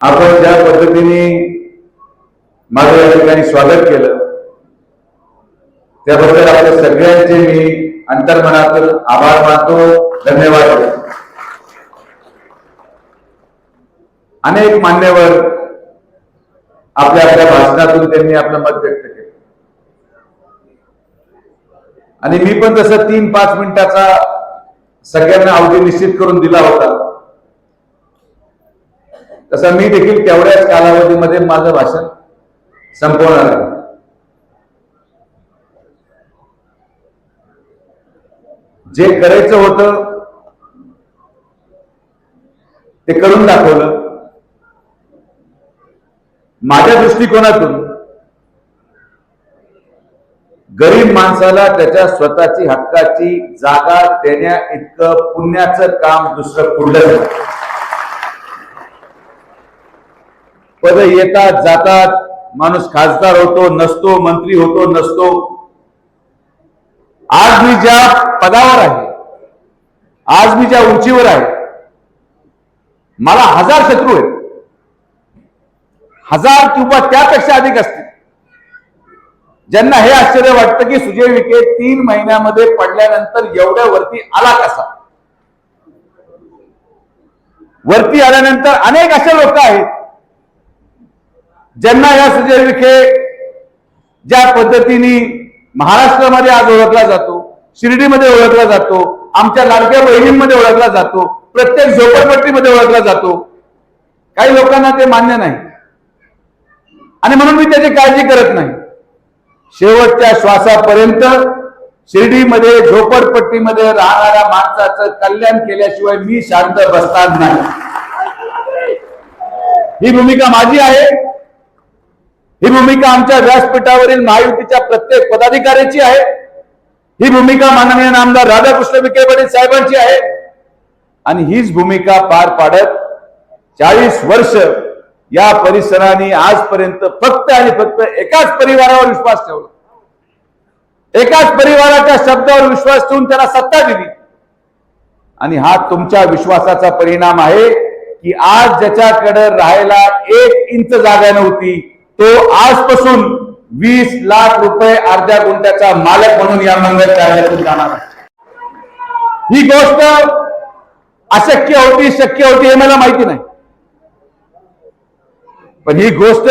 आपण ज्या पद्धतीने माझं या ठिकाणी स्वागत केलं त्याबद्दल आपल्या सगळ्यांचे मी अंतर्मनातून आभार मानतो धन्यवाद. अनेक मान्यवर आपल्या आपल्या भाषणातून त्यांनी आपलं मत व्यक्त केलं. आणि मी पण तसं तीन पाच मिनिटाचा सगळ्यांना अवधी निश्चित करून दिला होता तसं मी देखील तेवढ्याच कालावधीमध्ये माझं भाषण संपवणार आहे. जे करायचं होतं ते करून दाखवलं. माझ्या दृष्टिकोनातून गरीब माणसाला त्याच्या स्वतःची हक्काची जागा देण्या इतकं पुण्याचं काम दुसरं कुठलं नाही. पद येतात जातात. माणूस खासदार होतो नसतो मंत्री होतो नसतो. आज मी ज्या पदावर आहे आज मी ज्या उंचीवर आहे मला हजार शत्रू आहेत. हजार किंवा त्यापेक्षा अधिक असतील. ज्यांना हे आश्चर्य वाटतं की सुजय विखे तीन महिन्यामध्ये पडल्यानंतर एवढ्या वरती आला कसा? वरती आल्यानंतर अनेक असे लोक आहेत ज्यांना या सुजय विखे ज्या पद्धतीने महाराष्ट्रामध्ये आज ओळखला जातो शिर्डीमध्ये ओळखला जातो आमच्या लाडक्या बहिणींमध्ये ओळखला जातो प्रत्येक झोपडपट्टीमध्ये ओळखला जातो काही लोकांना ते मान्य नाही. आणि म्हणून मी त्याची काळजी करत नाही. शेवटच्या श्वासापर्यंत शिर्डीमध्ये झोपडपट्टीमध्ये राहणाऱ्या माणसाचं कल्याण केल्याशिवाय मी शांत बसणार नाही. ही भूमिका माझी आहे. ही भूमिका आमच्या व्यासपीठावरील महायुतीच्या प्रत्येक पदाधिकाऱ्याची आहे. ही भूमिका माननीय नामदार राधाकृष्ण विखे पाटील साहेबांची आहे. आणि हीच भूमिका पार पाडत चाळीस वर्ष या परिसराने आजपर्यंत फक्त आणि फक्त एकाच परिवारावर विश्वास ठेवला. एकाच परिवाराच्या शब्दावर विश्वास ठेवून त्याला सत्ता दिली. आणि हा तुमच्या विश्वासाचा परिणाम आहे की आज ज्याच्याकडे राहायला एक इंच जागा नव्हती तो आजपासून वीस लाख रुपये अर्ध्या गुंठ्याचा मालक म्हणून या मंगल कार्यालयातून जाणार आहे. ही गोष्ट अशक्य होती शक्य होती हे मला माहिती नाही. पण ही गोष्ट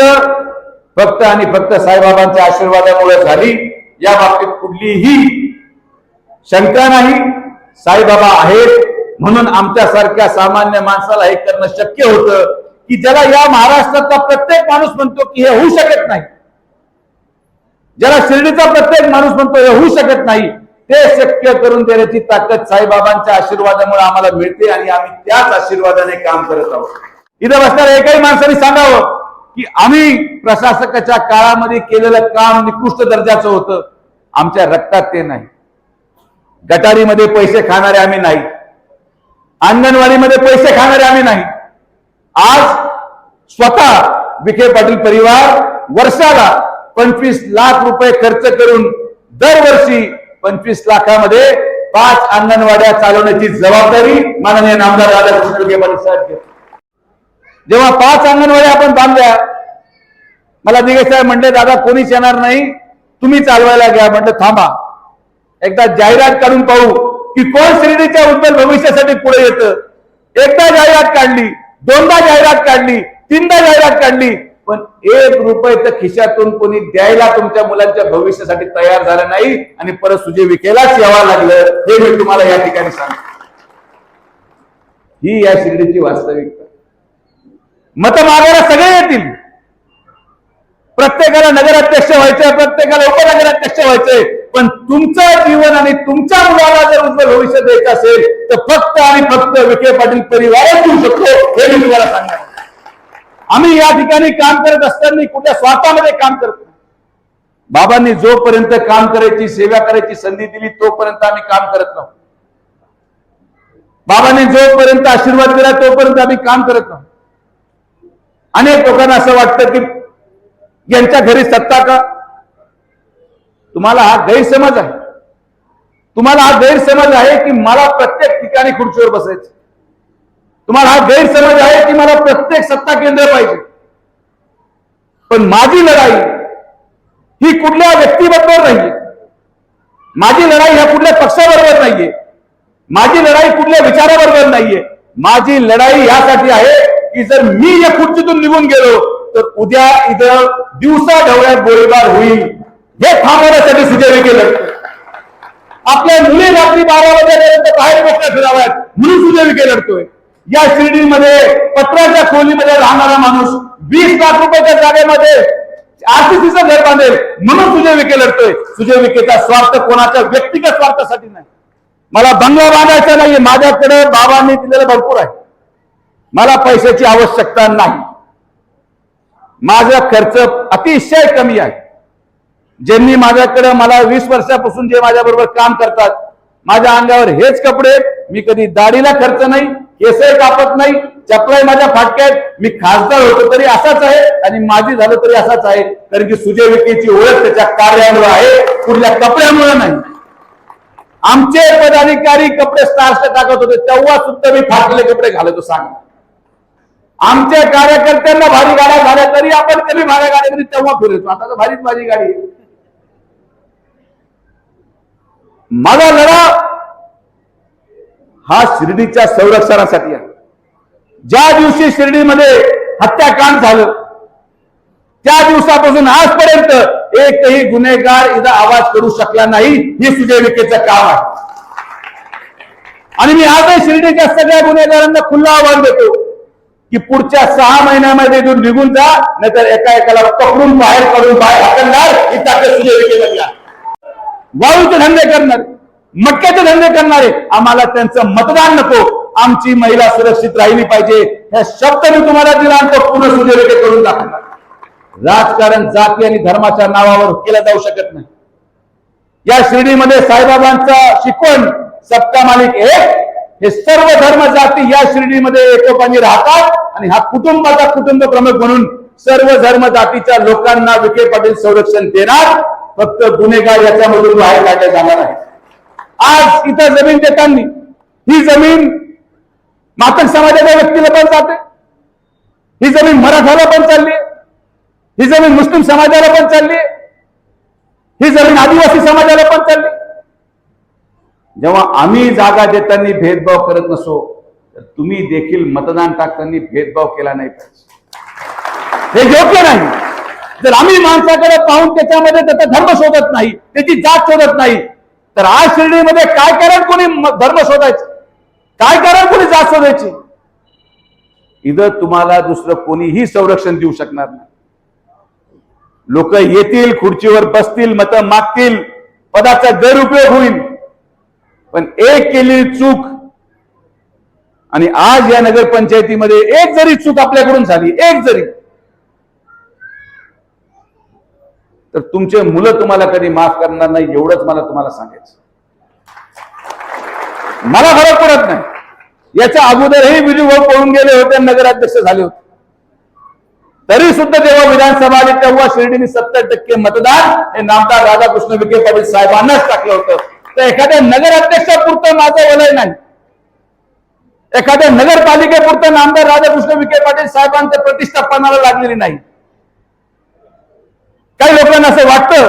फक्त आणि फक्त साईबाबांच्या आशीर्वादामुळे झाली. या बाबतीत कुठलीही शंका नाही साईबाबा आहेत म्हणून आमच्यासारख्या सामान्य माणसाला हे करणं शक्य होतं. की ज्याला या महाराष्ट्रातला प्रत्येक माणूस म्हणतो की हे होऊ शकत नाही ज्याला शिर्डीचा प्रत्येक माणूस म्हणतो हे होऊ शकत नाही ते शक्य करून देण्याची ताकद साईबाबांच्या आशीर्वादामुळे आम्हाला मिळते आणि आम्ही त्याच आशीर्वादाने काम करत आहोत. इथं बसणाऱ्या एकाही माणसाने सांगावं की आम्ही प्रशासकाच्या काळामध्ये केलेलं काम निकृष्ट दर्जाचं होतं आमच्या रक्तात ते नाही. गटारीमध्ये पैसे खाणारे आम्ही नाही अंगणवाडीमध्ये पैसे खाणारे आम्ही नाही. आज स्वतः विखे पाटील परिवार वर्षाला पंचवीस लाख रुपये खर्च करून दरवर्षी पंचवीस लाखामध्ये पाच अंगणवाड्या चालवण्याची जबाबदारी माननीय नामदार राधाकृष्ण विखे पाटील साहेब घेत जेव्हा पाच अंगणवाड्या आपण बांधल्या मला दिगे साहेब म्हणले दादा कोणीच येणार नाही तुम्ही चालवायला घ्या. म्हणलं थांबा एकदा जाहिरात काढून पाहू की कोण शिर्डीच्या उज्ज्वल भविष्यासाठी पुढे येतं. एकदा जाहिरात काढली दोनदा जाहिरात काढली तीनदा जाहिरात काढली पण एक रुपये तर खिशातून कोणी द्यायला तुमच्या मुलांच्या भविष्यासाठी तयार झालं नाही आणि परत सुजय विकेलाच यावं लागलं हे मी तुम्हाला या ठिकाणी सांगतो. ही या शिर्डीची वास्तविकता. मत मागायला सगळे येतील. प्रत्येकाला नगराध्यक्ष व्हायचंय प्रत्येकाला उपनगराध्यक्ष व्हायचंय. पण तुमचं जीवन आणि तुमच्या मुलाला जर उज्ज्वल भविष्य द्यायचं असेल तर फक्त आणि फक्त विखे पाटील परिवारच देऊ शकतो हे मी तुम्हाला सांगणार आम्ही या ठिकाणी काम करत असताना कुठल्या स्वार्थामध्ये काम करतो बाबांनी जोपर्यंत काम करायची सेवा करायची संधी दिली तोपर्यंत आम्ही काम करत राहू. बाबांनी जोपर्यंत आशीर्वाद दिला तोपर्यंत आम्ही काम करत राहू. अनेक लोकांना असं वाटतं की यांच्या घरी सत्ता का? तुम्हाला हा गैरसमज आहे. तुम्हाला हा गैरसमज आहे की मला प्रत्येक ठिकाणी खुर्चीवर बसायचं. तुम्हाला हा गैरसमज आहे की मला प्रत्येक सत्ता केंद्र पाहिजे. पण माझी लढाई ही कुठल्या व्यक्तीबरोबर नाहीये. माझी लढाई ह्या कुठल्या पक्षाबरोबर नाहीये. माझी लढाई कुठल्या विचाराबरोबर नाहीये. माझी लढाई यासाठी आहे की जर मी या खुर्चीतून निघून गेलो तर उद्या इथं दिवसा ढवळ्यात गोळीबार होईल. हे थांबवण्यासाठी सुजय केलं. आपल्या मुली रात्री बारा वाजेपर्यंत बाहेर मोकळ्या फिराव्यात. म्हणून सुजय लढतोय या शिर्डीमध्ये पत्राच्या खोलीमध्ये राहणारा माणूस वीस लाख रुपयाच्या जागेमध्ये आरसीसीचं घर बांधेल. म्हणून सुजय विखे लढतोय सुजय विखेचा स्वार्थ कोणाच्या व्यक्तिगत स्वार्थासाठी नाही. मला बंगला बांधायचा नाहीये. माझ्याकडे बाबांनी दिलेलं भरपूर आहे. मला पैशाची आवश्यकता नाही. माझा खर्च अतिशय कमी आहे. ज्यांनी माझ्याकडे मला वीस वर्षापासून जे माझ्या बरोबर काम करतात माझ्या अंगावर हेच कपडे मी कधी दाढीला खर्च नाही केसही कापत नाही चपलाही माझ्या फाटक्यात मी खासदार होतो तरी असाच आहे आणि माझी झालं तरी असाच आहे कारण की सुजय विखेची ओळख त्याच्या कार्यामुळे आहे कुठल्या कपड्यामुळे नाही. आमचे पदाधिकारी कपडे स्टार्सला टाकत होते तेव्हा सुद्धा मी फाटलेले कपडे घालतो सांग. आमच्या कार्यकर्त्यांना भारी गाड्या झाल्या तरी आपण कमी भाड्या गाड्यामध्ये तेव्हा फिरतो आता तर भारीच माझी गाडी आहे. माझा लढा हा शिर्डीच्या संरक्षणासाठी आहे. ज्या दिवशी शिर्डीमध्ये हत्याकांड झालं त्या दिवसापासून आजपर्यंत एकही गुन्हेगार इथं आवाज करू शकला नाही हे सुजय विखेचं काम आहे. आणि मी आजही शिर्डीच्या सगळ्या गुन्हेगारांना खुल्ला आव्हान देतो की पुढच्या सहा महिन्यामध्ये इथून निघून जा नाहीतर एका एकाला पकडून बाहेर काढून बाहेर हाकलणार ही ताकद सुजय आहे वाळूचे धंदे करणारे मटक्याचे धंदे करणारे आम्हाला त्यांचं मतदान नको. आमची महिला सुरक्षित राहिली पाहिजे. हे शब्द मी तुम्हाला दिला आणि तो पुन्हा सुजय करून दाखवणार. राजकारण जाती आणि धर्माच्या नावावर केलं जाऊ शकत नाही. या श्रेणीमध्ये साईबाबांचा शिकवण सप्ता मालिक एक. हे सर्व धर्म जाती या श्रेणीमध्ये एकोपाने राहतात आणि हा कुटुंबाचा कुटुंब प्रमुख म्हणून सर्व धर्म जातीच्या लोकांना विखे पाटील संरक्षण देणार. फक्त गुन्हेगार याच्यामधून बाहेर काढले जाणार आहे. आज इथं जमीन देताना ही जमीन मातक समाजाच्या व्यक्तीला पण जाते. ही जमीन मराठाला पण चालली ही जमीन मुस्लिम समाजाला पण चालली ही जमीन आदिवासी समाजाला पण चालली जेव्हा आम्ही जागा देताना भेदभाव करत नसो तर तुम्ही देखील मतदान टाकताना भेदभाव केला नाही पाहिजे. हे योग्य नाही. जर आम्ही माणसाकडे पाहून त्याच्यामध्ये त्याचा धर्म शोधत नाही त्याची जात शोधत नाही तर आज शिर्डीमध्ये काय कारण कोणी धर्म शोधायचं? काय कारण कोणी जात शोधायची? इथं तुम्हाला दुसरं कोणीही संरक्षण देऊ शकणार नाही. लोक येतील खुर्चीवर बसतील मत मागतील पदाचा गैरउपयोग होईल. पण एक केलेली चूक आणि आज या नगरपंचायतीमध्ये एक जरी चूक आपल्याकडून झाली एक जरी तर तुमचे मुलं तुम्हाला कधी माफ करणार नाही एवढंच मला तुम्हाला सांगायचं. मला फरक पडत नाही. याच्या अगोदरही विजूभाऊ पळून गेले होते आणि नगराध्यक्ष झाले होते. तरी सुद्धा जेव्हा विधानसभा आली तेव्हा शिर्डीने सत्तर टक्के मतदान हे नामदार राधाकृष्ण विखे पाटील साहेबांनाच टाकलं होतं. तर एखाद्या नगराध्यक्षापुरतं माझं वलय नाही. एखाद्या नगरपालिकेपुरतं नामदार राधाकृष्ण विखे पाटील साहेबांच्या प्रतिष्ठापनाला लागलेली नाही. काही लोकांना असं वाटतं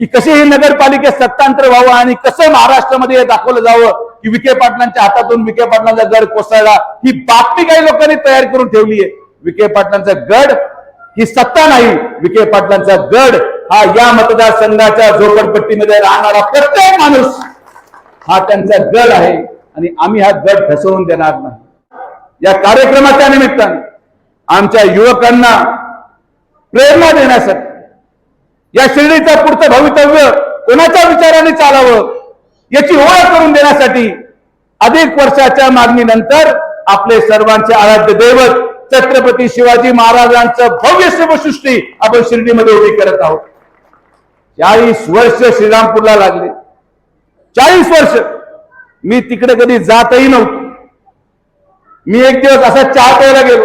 की कशी ही नगरपालिकेत सत्तांतर व्हावं आणि कसं महाराष्ट्रामध्ये हे दाखवलं जावं की विखे पाटलांच्या हातातून विखे पाटलांचा गड कोसळला ही बातमी काही लोकांनी तयार करून ठेवली आहे. विखे पाटलांचा गड ही सत्ता नाही. विखे पाटलांचा गड हा या मतदारसंघाच्या झोपडपट्टीमध्ये राहणारा प्रत्येक माणूस हा त्यांचा गड आहे आणि आम्ही हा गड फसवून देणार नाही. या कार्यक्रमाच्या निमित्ताने आमच्या युवकांना प्रेरणा देण्यासाठी या शिर्डीचं पुढचं भवितव्य कोणाच्या विचाराने चालावं याची ओळख करून देण्यासाठी अधिक वर्षाच्या मागणीनंतर आपले सर्वांचे आराध्य दैवत छत्रपती शिवाजी महाराजांचं भव्य शिवसृष्टी आपण शिर्डीमध्ये उभी करत आहोत. चाळीस वर्ष श्रीरामपूरला लागले. चाळीस वर्ष मी तिकडे कधी जातही नव्हतो. मी एक दिवस असा चहा प्यायला गेलो.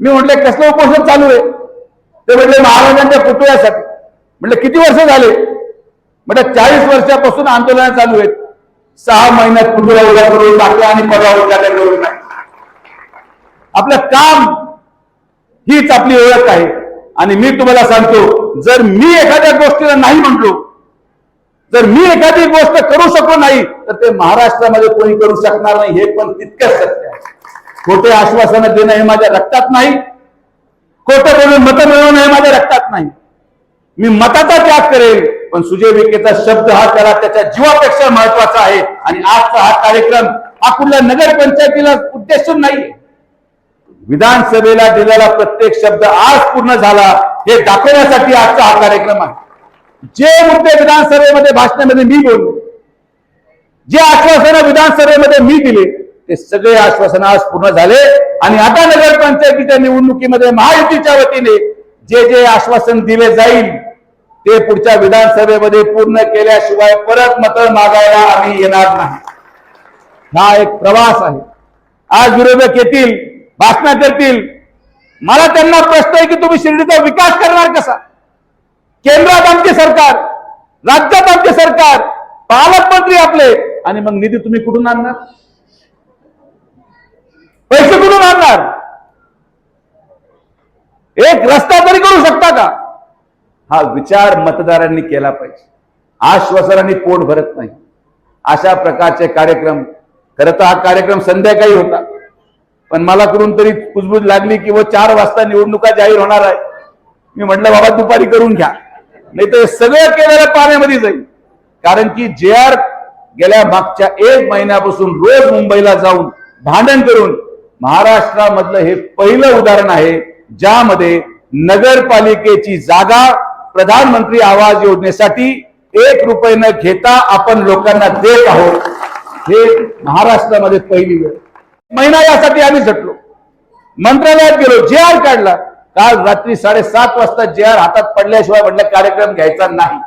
मी म्हटले कसलं उपोषण चालू आहे? ते म्हटले महाराजांच्या पुतळ्यासाठी. म्हटलं किती वर्ष झाले? म्हटलं चाळीस वर्षापासून आंदोलन चालू आहेत. सहा महिन्यात पुतळा उद्या करून टाकला आणि परवा उद्या करून आपलं काम हीच आपली ओळख आहे. आणि मी तुम्हाला सांगतो जर मी एखाद्या गोष्टीला नाही म्हटलो जर मी एखादी गोष्ट करू शकलो नाही तर ते महाराष्ट्रामध्ये कोणी करू शकणार नाही हे पण तितकंच सत्य आहे. खोटे आश्वासनं देणं हे माझ्या रक्तात नाही. खोटं बोलून मतं मिळवणं हे माझ्या रक्तात नाही. मी मताचा त्याग करेल पण सुजय विखेचा शब्द हा त्याला त्याच्या जीवापेक्षा महत्त्वाचा आहे. आणि आजचा हा कार्यक्रम हा कुठल्या नगर पंचायतीला उद्देशून नाही. विधानसभेला दिलेला प्रत्येक शब्द आज पूर्ण झाला हे दाखवण्यासाठी आजचा हा कार्यक्रम आहे. जे मुद्दे विधानसभेमध्ये भाषणामध्ये मी बोललो जे आश्वासनं विधानसभेमध्ये मी दिले ते सगळे आश्वासन आज पूर्ण झाले. आणि आता नगरपंचायतीच्या निवडणुकीमध्ये महायुतीच्या वतीने जे जे आश्वासन दिले जाईल ते पुढच्या विधानसभेमध्ये पूर्ण केल्याशिवाय परत मत मागायला आम्ही येणार नाही. हा एक प्रवास आहे. आज विरोधक येतील भाषण करतील. मला त्यांना प्रश्न आहे की तुम्ही शिर्डीचा विकास करणार कसा? केंद्रात आमचे सरकार राज्यात आमचे सरकार पालकमंत्री आपले आणि मग निधी तुम्ही कुठून आणणार? पैसे कुठून आणणार? एक रस्ता तरी करू शकता का? हा विचार मतदारांनी केला पाहिजे. आश्वासनाने पोट भरत नाही. अशा प्रकारचे कार्यक्रम खरं तर हा कार्यक्रम संध्याकाळी होता. पण मला कुठून तरी कुजबूज लागली की व चार वाजता निवडणुका जाहीर होणार आहे. मी म्हटलं बाबा दुपारी करून घ्या. नाही तर सगळं केलेलं पाण्यामध्ये जाईल. कारण की जे आर गेल्या मागच्या एक महिन्यापासून रोज मुंबईला जाऊन भांडण करून महाराष्ट्रामधलं हे पहिलं उदाहरण आहे ज्यामध्ये नगरपालिकेची जागा प्रधानमंत्री आवास योजनेसाठी एक रुपये न घेता आपण लोकांना देत आहोत. हे महाराष्ट्रामध्ये पहिली वेळ. महिना यासाठी आम्ही झटलो. मंत्रालयात गेलो जे आर काढला. काल रात्री साडेसात वाजता जे आर हातात पडल्याशिवाय म्हटलं कार्यक्रम घ्यायचा नाही.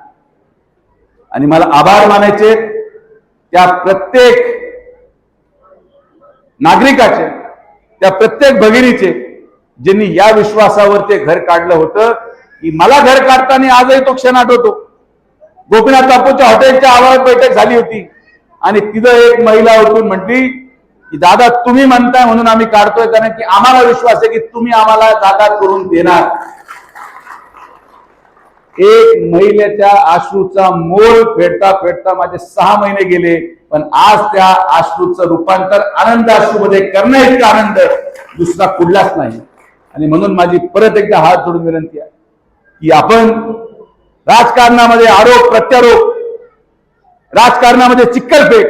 आणि मला आभार मानायचे त्या प्रत्येक नागरिकाचे. त्या प्रत्येक भगिनीचे ज्यांनी या विश्वासावर ते घर काढलं होतं की मला घर काढताना आजही तो क्षण आठवतो. गोपीनाथ बापूच्या हॉटेलच्या आवारात बैठक झाली होती. आणि तिथं एक महिला उठून म्हटली की दादा तुम्ही म्हणताय म्हणून आम्ही काढतोय कारण की आम्हाला विश्वास आहे की तुम्ही आम्हाला जागा करून देणार. एक महिलेच्या आश्रूचा मोल फेडता फेडता माझे सहा महिने गेले पण आज त्या आश्रूचं रूपांतर आनंदमध्ये करण्या इतका आनंद दुसरा कुठलाच नाही. आणि म्हणून माझी परत एकदा हात जोडून विनंती आहे की आपण राजकारणामध्ये आरोप प्रत्यारोप राजकारणामध्ये चिक्कलफेक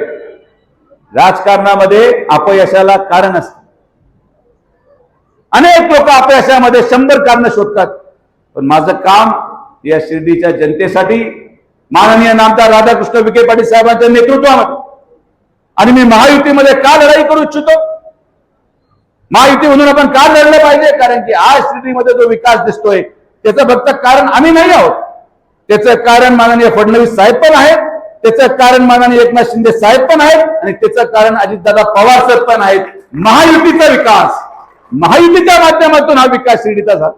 राजकारणामध्ये अपयशाला कारण असते. अनेक लोक अपयशामध्ये शंभर कारण शोधतात पण माझं काम या शिर्डीच्या जनतेसाठी माननीय नामदार राधाकृष्ण विखे पाटील साहेबांच्या नेतृत्वामध्ये. आणि मी महायुतीमध्ये का लढाई करू इच्छितो? महायुती म्हणून आपण का लढलं पाहिजे? कारण की आज शिर्डीमध्ये जो विकास दिसतोय त्याचं फक्त कारण आम्ही नाही आहोत. त्याचं कारण माननीय फडणवीस साहेब पण आहेत त्याचं कारण माननीय एकनाथ शिंदे साहेब पण आहेत आणि त्याचं कारण अजितदादा पवार साहेब पण आहेत. महायुतीचा विकास महायुतीच्या माध्यमातून हा विकास शिर्डीचा झाला.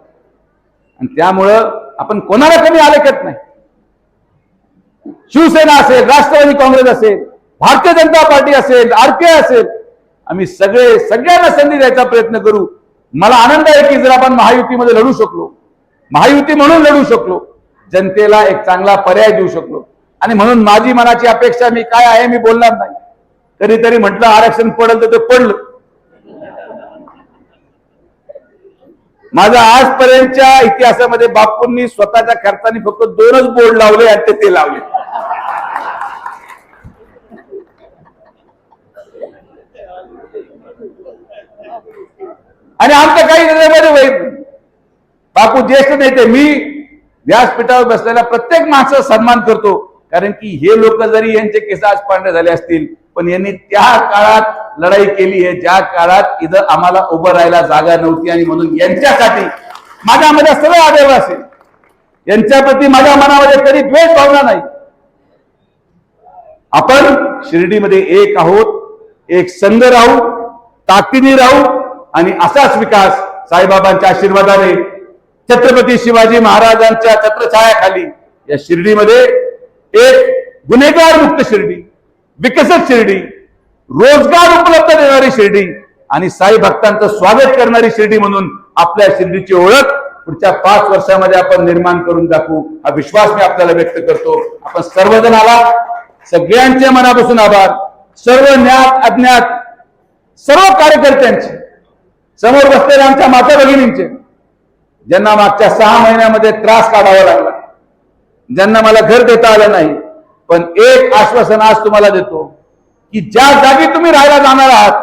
आणि त्यामुळं आपण कोणाला कमी आलेखत नाही. शिवसेना असेल राष्ट्रवादी काँग्रेस असेल भारतीय जनता पार्टी असेल आरपीआय असेल आम्ही सगळे सगळ्यांना संधी द्यायचा प्रयत्न करू. मला आनंद आहे की जर आपण महायुतीमध्ये लढू शकलो महायुती म्हणून लढू शकलो जनतेला एक चांगला पर्याय देऊ शकलो. आणि म्हणून माझी मनाची अपेक्षा मी काय आहे मी बोलणार नाही. कधीतरी म्हटलं आरक्षण पडलं तर ते पडलं. माझा आजपर्यंतच्या इतिहासामध्ये बापूंनी स्वतःच्या खर्चाने फक्त दोनच बोर्ड लावले आणि ते ते लावले. आणि आमचं काही त्याच्यामध्ये बापू ज्येष्ठ नेते मी व्यासपीठावर बसलेल्या प्रत्येक माणसाचा सन्मान करतो. कारण की हे लोक जरी यांचे केस आज पांढरे झाले असतील पण यांनी त्या काळात लढाई केली आहे ज्या काळात इथं आम्हाला उभं राहायला जागा नव्हती आणि म्हणून यांच्यासाठी माझ्या सगळं आदर असेल. यांच्याप्रती माझ्या मनामध्ये कधी द्वेष भावना नाही. आपण शिर्डीमध्ये एक आहोत एक संघ राहू ताकदीने राहू आणि असाच विकास साईबाबांच्या आशीर्वादाने छत्रपती शिवाजी महाराजांच्या छत्रछायाखाली या शिर्डीमध्ये एक गुन्हेगार मुक्त शिर्डी विकसित शिर्डी रोजगार उपलब्ध देणारी शिर्डी आणि साई भक्तांचं स्वागत करणारी शिर्डी म्हणून आपल्या शिर्डीची ओळख पुढच्या पाच वर्षामध्ये आपण निर्माण करून दाखवू. हा विश्वास मी आपल्याला व्यक्त करतो. आपण सर्वजण आला सगळ्यांचे मनापासून आभार. सर्व ज्ञात अज्ञात सर्व कार्यकर्त्यांचे समोर बसलेल्या आमच्या माता भगिनींचे ज्यांना मागच्या सहा महिन्यामध्ये त्रास काढावा लागला. ज्यांना मला घर देता आलं नाही पण एक आश्वासन आज तुम्हाला देतो की ज्या जागी तुम्ही राहायला जाणार आहात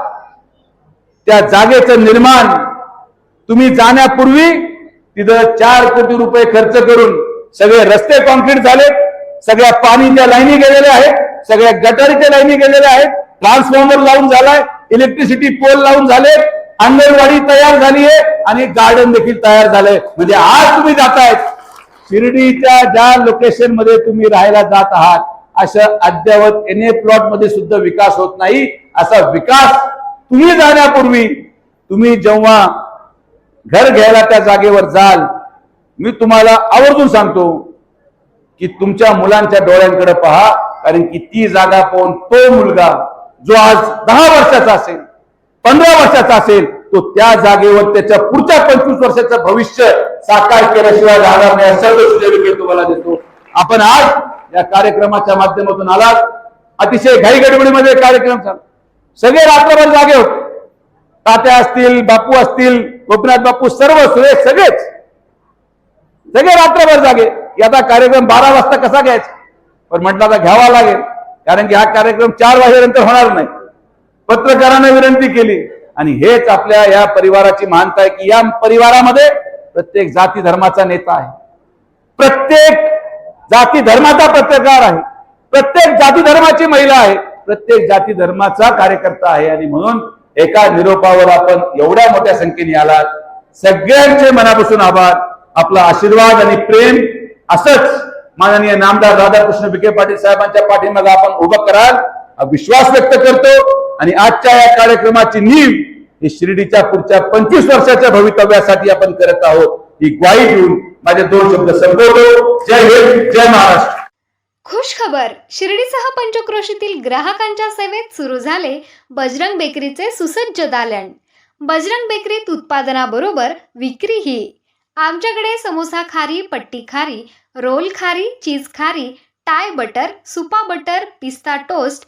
त्या जागेचं निर्माण तुम्ही जाण्यापूर्वी तिथं चार कोटी रुपये खर्च करून सगळे रस्ते कॉन्क्रीट झाले सगळ्या पाणीच्या लाईनी गेलेल्या आहेत सगळ्या गटारीच्या लाईनी गेलेल्या आहेत ट्रान्सफॉर्मर लावून झालाय इलेक्ट्रिसिटी पोल लावून झाले अंगणवाडी तयार झाली आहे आणि गार्डन देखील तयार झालंय. म्हणजे आज तुम्ही जातायत. शिर्डीच्या ज्या लोकेशनमध्ये तुम्ही राहायला जात आहात अशा अद्यावत एन ए प्लॉटमध्ये सुद्धा विकास होत नाही. असा विकास तुम्ही जाण्यापूर्वी तुम्ही जेव्हा घर घ्यायला त्या जागेवर जाल मी तुम्हाला आवर्जून सांगतो की तुमच्या मुलांच्या डोळ्यांकडे पहा कारण की ती जागा पाहून तो मुलगा जो आज दहा वर्षाचा असेल पंधरा वर्षाचा असेल तो त्या जागेवर त्याच्या पुढच्या पंचवीस वर्षाचं भविष्य साकार केल्याशिवाय राहणार नाही. सर्व सुजय तुम्हाला देतो. आपण आज या कार्यक्रमाच्या माध्यमातून आलात. अतिशय घाईगडबडीमध्ये कार्यक्रम झाला. सगळे रात्रभर जागे होते. तात्या असतील बापू असतील गोपीनाथ बापू सर्व सुरेश सगळेच. सगळे रात्रभर जागे. याचा कार्यक्रम बारा वाजता कसा घ्यायचा? पण म्हटलं आता घ्यावा लागेल. कारण की हा कार्यक्रम चार वाजेनंतर होणार नाही. पत्रकारांना विनंती केली. आणि हेच आपल्या या परिवाराची मानता आहे की या परिवारामध्ये प्रत्येक जाती धर्माचा नेता आहे. प्रत्येक जाती धर्माचा पत्रकार आहे. प्रत्येक जाती धर्माची महिला आहे. प्रत्येक जाती धर्माचा कार्यकर्ता आहे. आणि म्हणून एका निरोपावर आपण एवढ्या मोठ्या संख्येने आलात. सगळ्यांचे मनापासून आभार. आपला आशीर्वाद आणि प्रेम असंच माननीय नामदार राधाकृष्ण विखे पाटील साहेबांच्या पाठीमागे आपण उभं कराल. विश्वास व्यक्त करतो. आणि आजच्या या कार्यक्रमाची नीव ही शिर्डीच्या पुढच्या पंचवीस वर्षाच्या भवितव्यासाठी आपण करत आहोत ही ग्वाही घेऊन माझे दोन शब्द संपवतो. जय हिंद जय महाराष्ट्र. खुश खबर शिर्डीसह पंचक्रोशीतील ग्राहकांच्या सेवेत सुरू झाले बजरंग बेकरीचे सुसज्ज दालन. बजरंग बेकरीत उत्पादनाबरोबर विक्रीही. आमच्याकडे समोसा खारी पट्टी खारी रोल खारी चीज खारी टाय बटर सुपा बटर पिस्ता टोस्ट